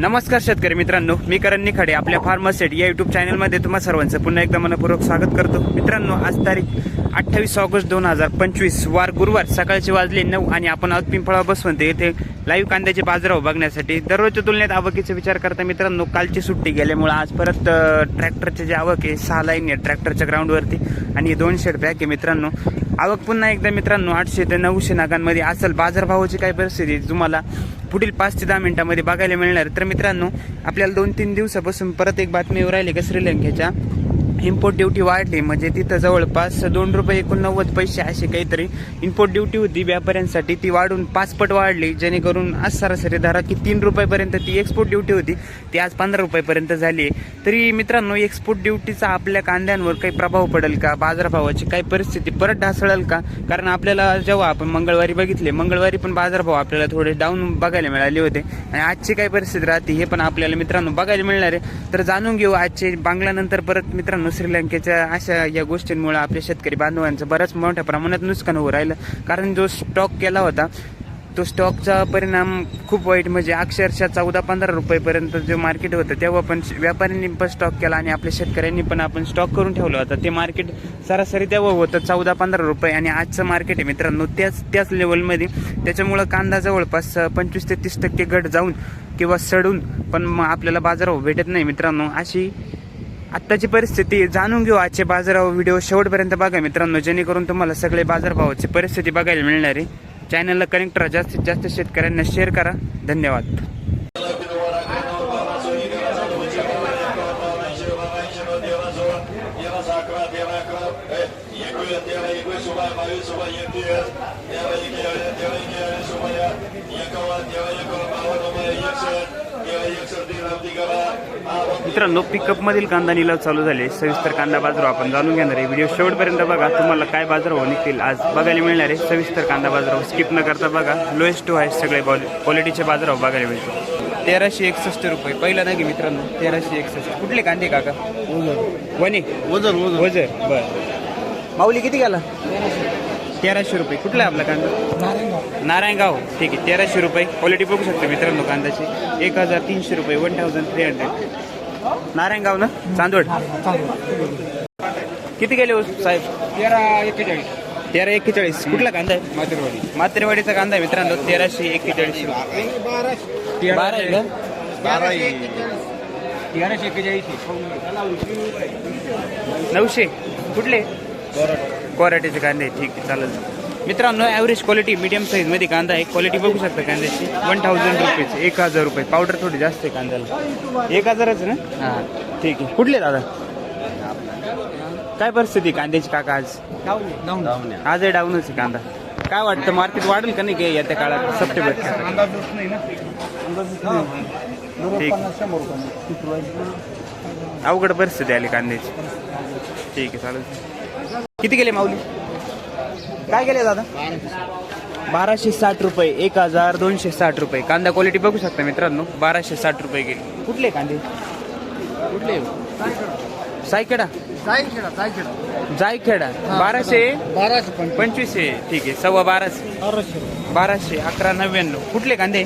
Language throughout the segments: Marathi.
नमस्कार शेतकरी मित्रांनो मी करण निखाडे आपल्या फार्मसेट या युट्यूब चॅनलमध्ये तुम्हा सर्वांचं पुन्हा एकदा मनपूर्वक स्वागत करतो. मित्रांनो आज तारीख अठ्ठावीस ऑगस्ट दोन हजार पंचवीस वार गुरुवार सकाळचे वाजले नऊ आणि आपण आज पिंपळा बसवंत येथे लाईव्ह कांद्याचे बाजाराव बघण्यासाठी. दररोजच्या तुलनेत आवकीचा विचार करता मित्रांनो कालची सुट्टी गेल्यामुळे आज परत ट्रॅक्टरचे जे आवक आहे सहा लाईन आहे ट्रॅक्टरच्या ग्राउंडवरती आणि दोन शेड बॅक आहे मित्रांनो. आवक पुन्हा एकदा मित्रांनो आठशे ते नऊशे नागांमध्ये असेल बाजारभावाची काय परिस्थिती तुम्हाला पुढील पाच ते दहा मिनिटांमध्ये बघायला मिळणार. तर मित्रांनो आपल्याला दोन तीन दिवसापासून परत एक बातमी येऊ राहिली का? श्रीलंकेच्या. इम्पोर्ट ड्युटी वाढली. म्हणजे तिथं जवळपास दोन रुपये एकोणनव्वद पैसे अशी काहीतरी इम्पोर्ट ड्युटी होती. व्यापाऱ्यांसाठी ती वाढून पाच पट वाढली. जेणेकरून आज सरासरी धरा की तीन रुपयापर्यंत ती एक्सपोर्ट ड्युटी होती. ती आज पंधरा रुपयापर्यंत झाली आहे. तरी मित्रांनो एक्सपोर्ट ड्युटीचा आपल्या कांद्यांवर काही प्रभाव पडेल का? बाजारभावाची काही परिस्थिती परत ढासळेल का? कारण आपल्याला जेव्हा आपण मंगळवारी बघितले मंगळवारी पण बाजारभाव आपल्याला थोडे डाऊन बघायला मिळाले होते. आणि आजची काय परिस्थिती राहते हे पण आपल्याला मित्रांनो बघायला मिळणार आहे. तर जाणून घेऊ आजचे बांगल्यानंतर परत मित्रांनो श्रीलंकेच्या अशा या गोष्टींमुळे आपल्या शेतकरी बांधवांचं बऱ्याच मोठ्या प्रमाणात नुकसान होऊ राहिलं. कारण जो स्टॉक केला होता तो स्टॉकचा परिणाम खूप वाईट म्हणजे अक्षरशः चौदा पंधरा रुपयेपर्यंत जे मार्केट होतं तेव्हा पण व्यापाऱ्यांनी पण स्टॉक केला आणि आपल्या शेतकऱ्यांनी पण आपण स्टॉक करून ठेवलं होतं. ते मार्केट सरासरी तेव्हा होतं चौदा पंधरा रुपये आणि आजचं मार्केट आहे मित्रांनो त्याच त्याच लेवलमध्ये त्याच्यामुळं कांदा जवळपास पंचवीस ते तीस टक्के घट जाऊन किंवा सडून पण मग आपल्याला बाजारभाव भेटत नाही मित्रांनो. अशी आत्ताची परिस्थिती जाणून घेऊ आजचे बाजाराव व्हिडिओ शेवटपर्यंत बघा मित्रांनो जेणेकरून तुम्हाला सगळे बाजारभावाची परिस्थिती बघायला मिळणार आहे चॅनलला कनेक्ट करा जास्तीत जास्त शेतकऱ्यांना शेअर करा धन्यवाद मित्रांनो पिकअप मधील कांदा निलाव चालू झाले. सविस्तर कांदा बाजार आपण जाणून घेणार आहे. व्हिडिओ शेवटपर्यंत बघा. तुम्हाला काय बाजारभाव निघतील आज बघायला मिळणार आहे. सविस्तर कांदा बाजारभाव स्किप न करता बघा. लोएस्ट टू हाय सगळे क्वालिटीचे बाजारभाव बघायला मिळतील. तेराशे एकसष्ट रुपये. पहिला नाही मित्रांनो? तेराशे एकसष्ट. कुठले कांदे काका? वने वजन वजन वजर बर. माऊली किती गेला? तेराशे रुपये. कुठला आहे आपला कांदा? नारायणगाव. ठीक आहे तेराशे रुपये. क्वालिटी बघू शकतो मित्रांनो कांद्याची. एक हजार तीनशे रुपये one thousand three hundred Narayangaon ना? चांदवड. किती गेले हो साहेब? तेरा एक्केचाळीस. तेरा एक्केचाळीस. कुठला कांदा आहे? मातेरवाडी मात्रेवाडीचा कांदा आहे मित्रांनो. तेराशे एक्केचाळीस. बारा आहे का बारा तेराशे एक्केचाळीस नऊशे. कुठले? क्वालिटीचे कांदे ठीक आहे चालेल. मित्रांनो ॲव्हरेज क्वालिटी मीडियम साईजमध्ये कांदा आहे. क्वालिटी बघू शकता कांद्याची. वन थाउजंड रुपीज एक हजार रुपये. पावडर थोडी जास्त आहे कांद्याला. एक हजारच ना? हां. ठीक आहे. कुठले दादा? काय परिस्थिती कांद्याची काका आज? आज आहे डाऊनच आहे कांदा. काय वाटतं मार्केट वाढेल का नाही काय येत्या काळात? सप्टेंबर. ठीक. अवघड परिस्थिती आली कांद्याची. ठीक आहे चालेल. किती गेले माऊली? काय गेले दादा? बाराशे साठ रुपये एक हजार दोनशे साठ रुपये. कांदा क्वालिटी बघू शकता मित्रांनो बाराशे साठ रुपये गेले. कुठले कांदे? कुठले? सायखेडा जायखेडा बाराशे? बाराशे पंचवीसशे. ठीक आहे सव्वा बाराशे. बाराशे. बाराशे अकरा नव्याण्णव. कुठले कांदे?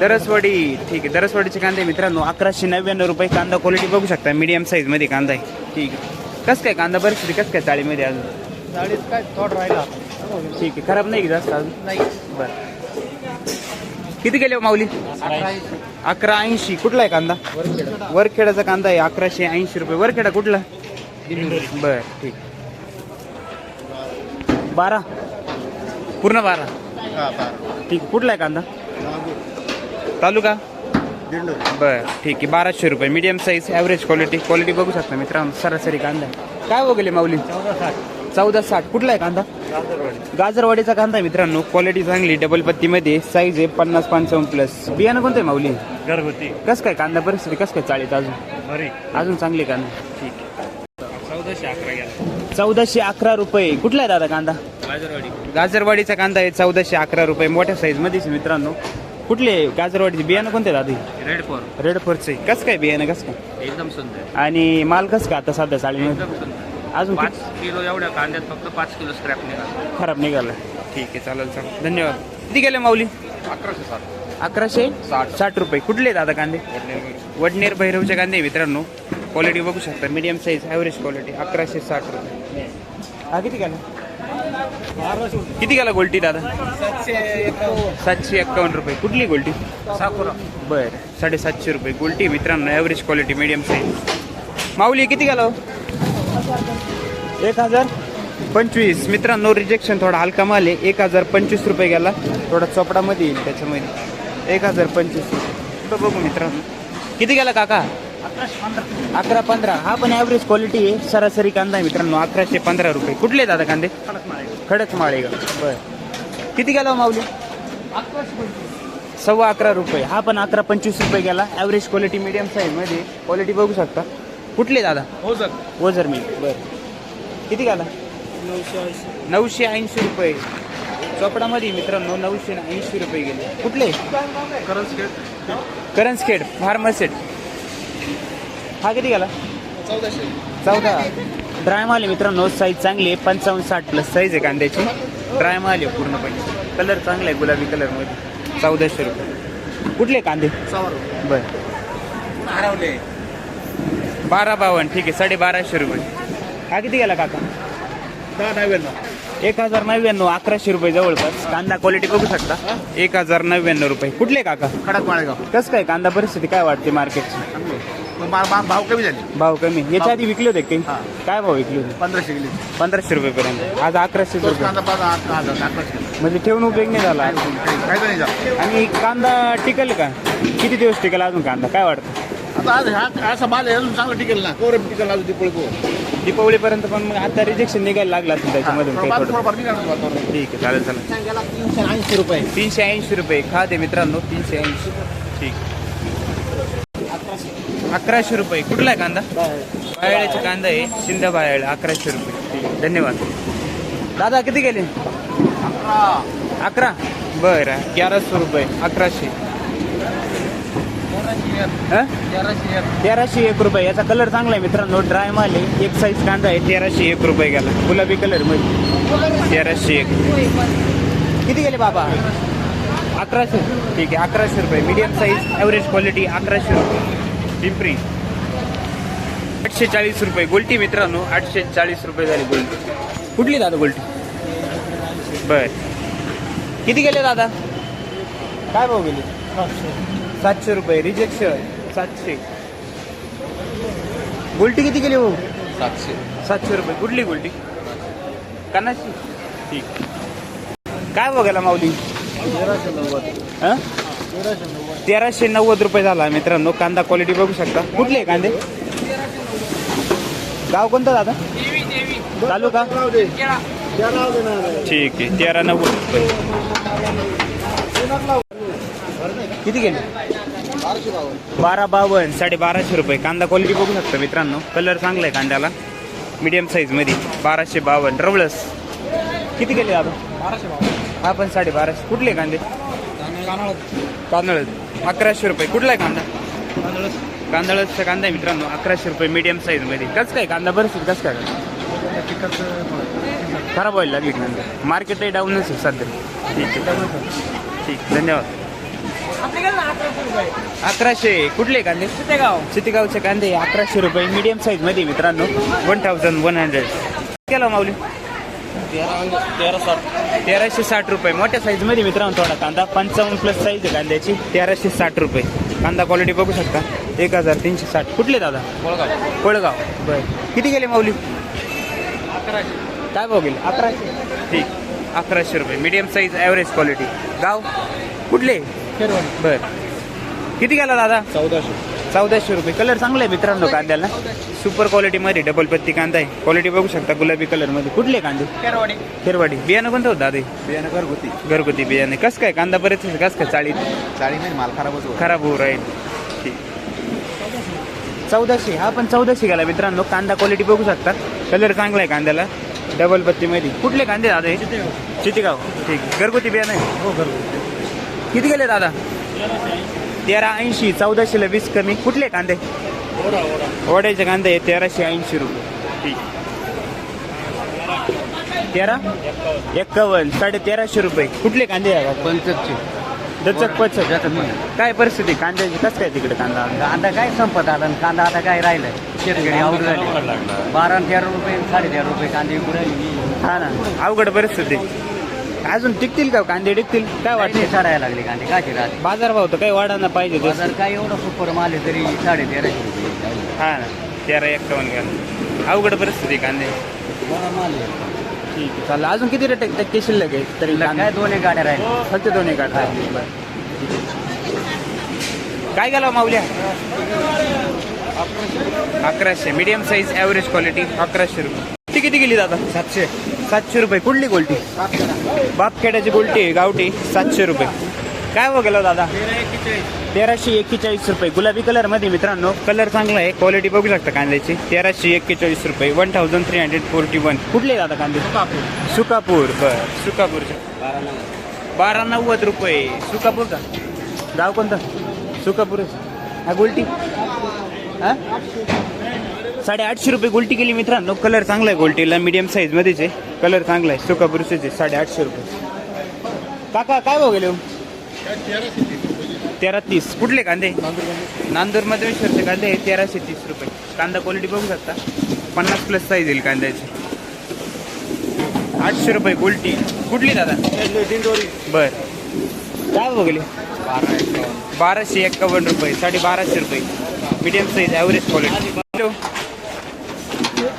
दरसवाडी. ठीक आहे दरसवाडीचे कांदे मित्रांनो अकराशे नव्याण्णव रुपये कांदा क्वालिटी बघू शकता. मीडियम साईजमध्ये कांदा आहे. ठीक आहे. कसं काय कांदा परिस्थिती कसं काय चाळीमध्ये अजून चाळीस काय थोडं राहिला. ठीक आहे खराब नाही की जास्त अजून? नाही. बरं. किती गेले हो माऊली? अकरा ऐंशी. कुठला आहे कांदा? वरखेडाचा कांदा आहे अकराशे ऐंशी रुपये. वरखेडा कुठला? बर ठीक. बारा? पूर्ण बारा? ठीक कुठला आहे कांदा? तालुका? बर ठीक आहे. बाराशे रुपये. Medium size average quality quality बघू शकता मित्रांनो. सरासरी कांदा आहे. काय वगैरे माऊली? चौदा साठ चौदा साठ. कुठला आहे कांदा? गाजरवाडीचा कांदा आहे मित्रांनो. क्वालिटी चांगली. डबल पत्तीमध्ये साईज आहे पन्नास पंचावन्न प्लस बियाणं कोणतं आहे माऊली? घरगुती. कसं काय कांदा परिस्थिती? कसं काय चाळीत अजून? बरी अजून चांगली कांदा. ठीक चौदाशे अकरा चौदाशे अकरा रुपये. कुठला आहे दादा कांदा? बाजारवाडी गाजरवाडीचा कांदा आहे चौदाशे अकरा रुपये. मोठ्या साईजमध्येच मित्रांनो. कुठले गाजरवाडीचे बियाणं कोणते दादा रेड फोर रेड फोरचे कसं काय बियाणं कसं काय? एकदम सुंदर. आणि माल कसं काय आता सध्या चाळीमध्ये एकदम सुंदर. अजून पाच किलो एवढ्या कांद्यात फक्त पाच किलो स्क्रॅप निघाला. खराब निघाला. ठीक आहे चालेल चालेल. धन्यवाद. किती गेले माऊली? अकराशे सात अकराशे साठ. साठ रुपये. कुठले दादा कांदे? वडनेर भैरवचे कांदे आहे मित्रांनो. क्वालिटी बघू शकता. मीडियम साईज ॲव्हरेज क्वालिटी अकराशे साठ रुपये. हा किती गेला किती गेला गोल्टी दादा? सातशे एक्कावन्न रुपये. कुठली गोल्टी? बर साडेसातशे रुपये. गोल्टी मित्रांनो ॲव्हरेज क्वालिटी मीडियम साईज माऊली किती गेला हो? एक हजार पंचवीस. मित्रांनो रिजेक्शन थोडा हलका माल आहे. एक हजार पंचवीस रुपये गेला. थोडा चोपडामध्ये येईल त्याच्यामध्ये. एक हजार पंचवीस रुपये. बघू मित्रांनो? किती गेला काका? अकरा पंधरा. हा पण ॲव्हरेज क्वालिटी आहे. सरासरी कांदा आहे मित्रांनो. अकराशे पंधरा रुपये. कुठले दादा कांदे? खडक माळे का बर. किती गेला हो माऊली? सव्वा अकरा रुपये. हा पण अकरा पंचवीस रुपये गेला. ॲव्हरेज क्वालिटी मीडियम साईजमध्ये क्वालिटी बघू शकता. कुठले दादा? हो सर ओझर मिल बरं. किती गेला? नऊशे ऐंशी रुपये. चोपडामध्ये मित्रांनो नऊशे ऐंशी रुपये गेले. कुठले? करंज करंजखेड फार्मसेट हा किती गेला? चौदाशे. चौदा. ड्राय माल आहे मित्रांनो साईज चांगली आहे पंचावन्न साठ प्लस साईज आहे कांद्याची. ड्राय माल आहे पूर्णपणे. कलर चांगला आहे गुलाबी कलरमध्ये चौदाशे रुपये. कुठले कांदे? बरं. बारा बावन्न ठीक आहे साडे बाराशे रुपये. हा किती गेला काका? नव्याण्णव. एक हजार नव्याण्णव अकराशे रुपये जवळपास. कांदा क्वालिटी बघू शकता. एक हजार नव्याण्णव रुपये. कुठले काका? खडक माळेगाव. कसं काय कांदा परिस्थिती काय वाटते मार्केटची भाव कमी झाले. भाव कमी. याच्या आधी विकले होते काही हा. काय भाव विकले होते? पंधराशे गेले. पंधराशे रुपये पर्यंत आज अकराशे तोच रुपये. कांदा पाच आठ हजार अकराशे म्हणजे ठेवून उपयोग नाही झाला. काय नाही झालं. आणि कांदा टिकल का? किती दिवस टिकल अजून कांदा? काय वाटतं? आता आज हा असा माल आहे अजून चांगला टिकेल ना कोर टिकेल अजून दिपोळी को दीपावलीपर्यंत पण मग आता रिजेक्शन निघायला लागला असेल त्याच्यामधून काही थोडं. थोडंफार निघालं वातावरण. ठीक आहे चालेल चालेल. तीनशे ऐंशी रुपये. तीनशे ऐंशी रुपये. खाते मित्रांनो तीनशे ऐंशी. ठीक. अकराशे रुपये. कुठला आहे कांदा? बायळ्याचा कांदा आहे. शिंदा बायाळा अकराशे रुपये. धन्यवाद. दादा किती गेले? अकरा. बरं ग्याराशे रुपये. अकराशे. तेराशे एक रुपये. याचा कलर चांगला आहे मित्रांनो. ड्राय माल आहे. एक साईज कांदा आहे. तेराशे एक रुपये गेला. गुलाबी कलरमध्ये. तेराशे एक. किती गेले बाबा? अकराशे. ठीक आहे अकराशे रुपये. मीडियम साईज ॲव्हरेज क्वालिटी अकराशे रुपये. पिंपरी. आठशे चाळीस रुपये गोल्टी मित्रांनो आठशे चाळीस रुपये झाली गोल्टी. कुठली दादा गोल्टी? बर. किती गेले दादा? काय भाव गेले? सातशे रुपये. रिजेक्शन सातशे. गोल्टी किती गेली हो सातशे. सातशे रुपये. कुठली गोल्टी? कानाची ठीक. काय बघायला माऊली? तेराशे नव्वद. हं? तेराशे नव्वद रुपये झाला मित्रांनो. कांदा क्वालिटी बघू शकता. कुठले कांदे? गाव कोणतं दादा? चालू का ठीक आहे. तेरा नव्वद रुपये. किती गेले बारा बावन्न साडे बाराशे रुपये. कांदा क्वालिटी बघू शकता मित्रांनो. कलर चांगला आहे कांद्याला. मीडियम साईजमध्ये. बाराशे बावन्न. रवळस. किती गेले दादा? हा पण साडे बाराशे कुठले कांदे? तांदळ अकराशे रुपये. कुठला आहे कांदा? कांदळाचा कांदा आहे मित्रांनो? अकराशे रुपये मीडियम साईजमध्ये. कसं काय? कांदा बरं कसं काय? खराब व्हायला लागली कांदा मार्केटही डाऊनच आहे सध्या. ठीक आहे. ठीक. धन्यवाद. अकराशे. कुठले कांदे? चितेगाव. चितेगावचे कांदे. अकराशे रुपये मीडियम साईजमध्ये मित्रांनो. वन थाउजंड वन हंड्रेड केला माऊली? तेरा साठ. तेराशे साठ रुपये. मोठ्या साईजमध्ये मित्रांनो थोडा कांदा. पंचावन्न प्लस साईज आहे कांद्याची. तेराशे साठ रुपये. कांदा क्वालिटी बघू शकता. एक हजार तीनशे साठ. कुठले दादा? कोळगाव. कोळगाव. बर. किती गेले माऊली? अकराशे. काय भाव गेले? अकराशे. ठीक. अकराशे रुपये. मीडियम साईज ॲव्हरेज क्वालिटी गाव? कुठले? बर. किती गेला दादा? चौदाशे. चौदाशे रुपये. कलर चांगला आहे मित्रांनो कांद्याला. सुपर क्वालिटीमध्ये डबल पत्ती कांदा आहे. क्वालिटी बघू शकता गुलाबी कलरमध्ये कुठले कांदे? केरवाडी खेरवाडी. बियाणं कोणतं होतं दादा बियाणं घरगुती. घरगुती बियाणे. कसं काय? कांदा बरेच कसं काय? चाळीत? चाळी नाही माल खराबच होतो. खराब होऊ राहील. ठीक. चौदाशे. हा पण चौदाशे गेला मित्रांनो. कांदा क्वालिटी बघू शकता. कलर चांगला आहे कांद्याला. डबल पत्तीमध्ये कुठले कांदे दादा हे चितेगाव ठीक. आहे. घरगुती बियाणं आहे. हो घरगुती. किती गेले दादा? तेरा ऐंशी चौदाशेला वीस कमी. कुठले कांदे? ओढा ओढा वड्याचे कांदे तेराशे ऐंशी रुपये. ठीक तेरा? एक्कावन्न साडे तेराशे रुपये. कुठले कांदे दचक पचक. काय परिस्थिती? कांद्याची कसं काय तिकडे कांदा कांदा काय संपत आला आणि कांदा आता काय राहिलाय? शेतकरी आवड झाले. बारा आणि तेरा रुपये साडे तेरा रुपये कांदे हा ना. अवघड परिस्थिती. अजून टिकतील का? कांदे टिकतील? काय वाटते साडायला लागले कांदे. काचे राहते बाजार भाव तर काही वाढायला पाहिजे. बाजार काय एवढं सुपर माल आहे तरी साडे तेराशे रुपये हा ना. तेरा एक्कावन्न घ्या. अवघड परिस्थिती कांदे. माल आहे. ठीक आहे. चालेल. अजून किती रेट टक्के शिल्लक आहे तरी? काय? दोन एक गाड्या राहिल्या फक्त दोन्ही काढता काय गेला माऊल्या? अकराशे. मीडियम साईज ॲव्हरेज क्वालिटी अकराशे रुपये. ती किती गेली दादा? सातशे. सातशे रुपये. कुठली गोल्टी? बापखेड्याची गोल्टी आहे गावठी. सातशे रुपये. काय हो गेलो दादा? तेराशे एक्केचाळीस रुपये. गुलाबी कलरमध्ये मित्रांनो कलर चांगला आहे. क्वालिटी बघू शकता कांद्याची. तेराशे एक्केचाळीस रुपये. One thousand three hundred forty one कुठले दादा कांदे? सुकापूर. बर. सुकापूरचे. बारा नव्वद रुपये. सुकापूर का गाव कोणतं? सुकापूर हा गोल्टी? हा? साडेआठशे रुपये गोल्टी केली मित्रांनो. कलर चांगला आहे गोल्टीला. मीडियम साईज मध्येच आहे. कलर चांगला आहे. सुका आहे. साडेआठशे रुपये. काका काय भाव गेले हो? तेरा तीस. कुठले कांदे? नांदूर मधेश्वरचे कांदे आहे तेराशे तीस रुपये. कांदा क्वालिटी बघू शकता. पन्नास प्लस साईज येईल कांद्याची. आठशे रुपये गोल्टी. कुठली दादा? बर. काय बघले बाराशे एक्कावन्न रुपये. साडे बाराशे रुपये. मिडियम साईज ॲव्हरेज क्वालिटी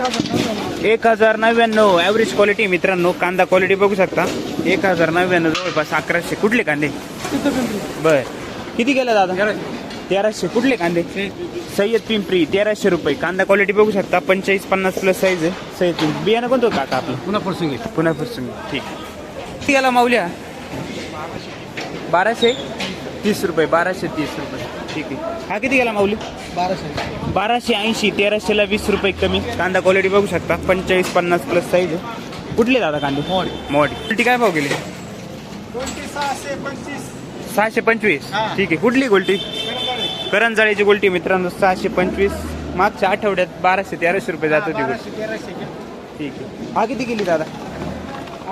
एक हजार नव्याण्णव. ॲव्हरेज क्वालिटी मित्रांनो कांदा क्वालिटी बघू शकता. एक हजार नव्याण्णव जवळपास अकराशे कुठले कांदे? बर. किती गेलं दादा? तेराशे कुठले कांदे? सय्यद पिंपरी तेराशे रुपये. कांदा क्वालिटी बघू शकता. पंचेचाळीस पन्नास प्लस साईज आहे. सय्यद पिंपरी. बियाणं कोणतं होतं काका आपलं? पुन्हा परसून पुन्हा फुसून ठीक. किती गेला माऊल्या? बाराशे? तीस रुपये बाराशे तीस रुपये. ठीक आहे. हा किती गेला माऊली? बाराशे बाराशे ऐंशी तेराशेला वीस रुपये कमी. कांदा क्वालिटी बघू शकता. पंचेचाळीस पन्नास प्लस साईज आहे. कुठले दादा कांदे? मोडी मोडी कुठली काय भाव गेली? सहाशे पंचवीस. हा. ठीक आहे. कुठली गोल्टी करंजाळीची गोल्टी मित्रांनो. सहाशे पंचवीस. मागच्या आठवड्यात बाराशे तेराशे रुपये जात होती गोल्टी ठीक आहे. हा किती गेली दादा?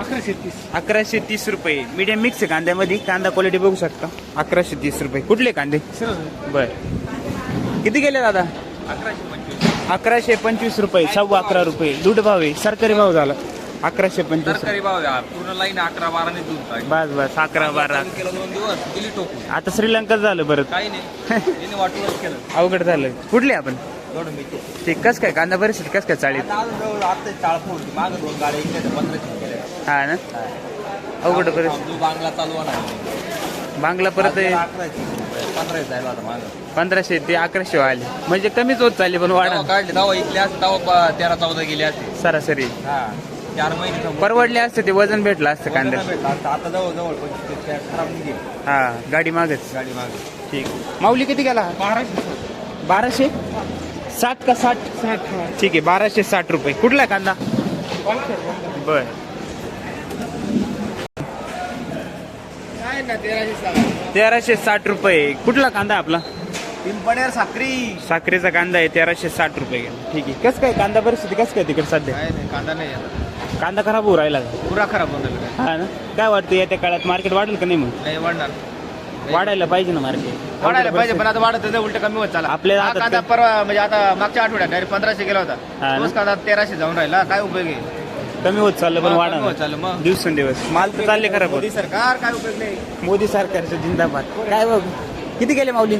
अकराशे तीस. अकराशे तीस रुपये. मीडियम मिक्स आहे कांद्यामध्ये. कांदा क्वालिटी बघू शकता. अकराशे तीस रुपये. कुठले कांदे? बर. किती गेले दादा? अकराशे पंचवीस. रुपये. सव्वा अकरा रुपये. दूध भाव आहे. सरकारी भाव झाला. अकराशे पंचवीस. सरकारी भाव. पूर्ण लाईन अकरा बाराने दूध पाहिजे बस बस. अकरा बारा. केलं दोन दिवस. दिली टोकून. आता श्रीलंका झालं परत. काही नाही. तिने वाटूनच केलं. अवघड झालं. कुठले आपण? एवढं मी ते कस काय? कांदा परिस्थिती कस काय चाळीत? जवळ आता चाळ फोडली मागं दोन गाड्या इकडे पंधराशे. केल्या हा ना? अवघड परिस्थिती. बांगला चालू बांगला परत पंधराशे जायला आता मागं. पंधराशे ते अकराशे आले म्हणजे कमीच होत चालली पण वाढा काढले दवा इकले असते दवा तेरा चौदा गेले असते. सरासरी. हा चार महिने समोर. परवडले असते ते वजन भेटलं असतं वजन कांद्याचं भेटलं असतं. आता जवळ जवळ ते खराब हा गाडी मागच. गाडी मागे ठीक. माऊली किती गेला? बाराशे साठ का साठ? साठ ठीक आहे बाराशे साठ रुपये. कुठला कांदा? बर. ना तेराशे साठ. रुपये. कुठला कांदा आपला? पिंपणेर साखरी साखरेचा कांदा आहे तेराशे साठ रुपये. ठीक आहे. कसं काय कांदा परिस्थिती कसं काय तिकडे सध्या? काय नाही कांदा नाही. कांदा खराब होऊ राहिला का? पुरा खराब होऊन जाईल काय हा ना? काय वाटतं येत्या काळात मार्केट वाढेल का नाही मग? नाही वाढणार. वाढायला पाहिजे ना मार्केट वाढायला पाहिजे पण आता वाढत उलट कमी होत चाला आपल्या हा हातात कांदा? परवा म्हणजे आता मागच्या आठवड्यात डायरेक्ट पंधराशे गेला हा होता ना? तोच कांदा तेराशे जाऊन राहिला. काय उपयोग आहे? कमी होत चाललं पण हा, चाललं वाढा मग. दिवसेंदिवस. माल तर चालले खराब होत. मोदी सरकार काय उपयोग नाही. मोदी सरकारचं जिंदाबाद. काय बघ किती गेले माऊली?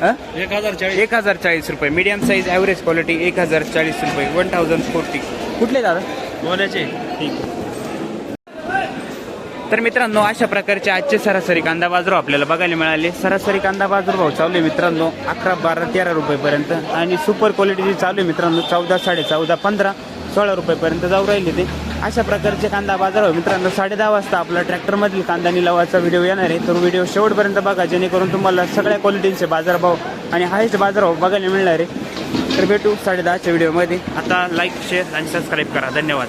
हा? एक हजार चाळीस. एक हजार चाळीस रुपये. मीडियम साईज ॲव्हरेज क्वालिटी एक हजार चाळीस रुपये. वन थाउजंड फोर्टी कुठले दादा? बोलायचे ठीक. आहे तर मित्रांनो अशा प्रकारचे आजचे सरासरी कांदा बाजार आपल्याला बघायला मिळाले. सरासरी कांदा बाजार भाव चालू आहे मित्रांनो अकरा बारा तेरा रुपयेपर्यंत. आणि सुपर क्वालिटीची चालू आहे मित्रांनो चौदा साडे चौदा पंधरा. सोळा रुपयेपर्यंत जाऊ राहिले ते. अशा प्रकारचे कांदा बाजार हो मित्रांनो साडे दहा वाजता आपला ट्रॅक्टरमधील कांदा निलावाचा व्हिडिओ येणार आहे. तर व्हिडिओ शेवटपर्यंत बघा जेणेकरून तुम्हाला सगळ्या क्वालिटीचे बाजारभाव आणि हायच बाजारभाव बघायला मिळणार आहे. तर भेटू साडे दहाच्या व्हिडिओमध्ये. आता लाईक शेअर आणि सबस्क्राईब करा. धन्यवाद.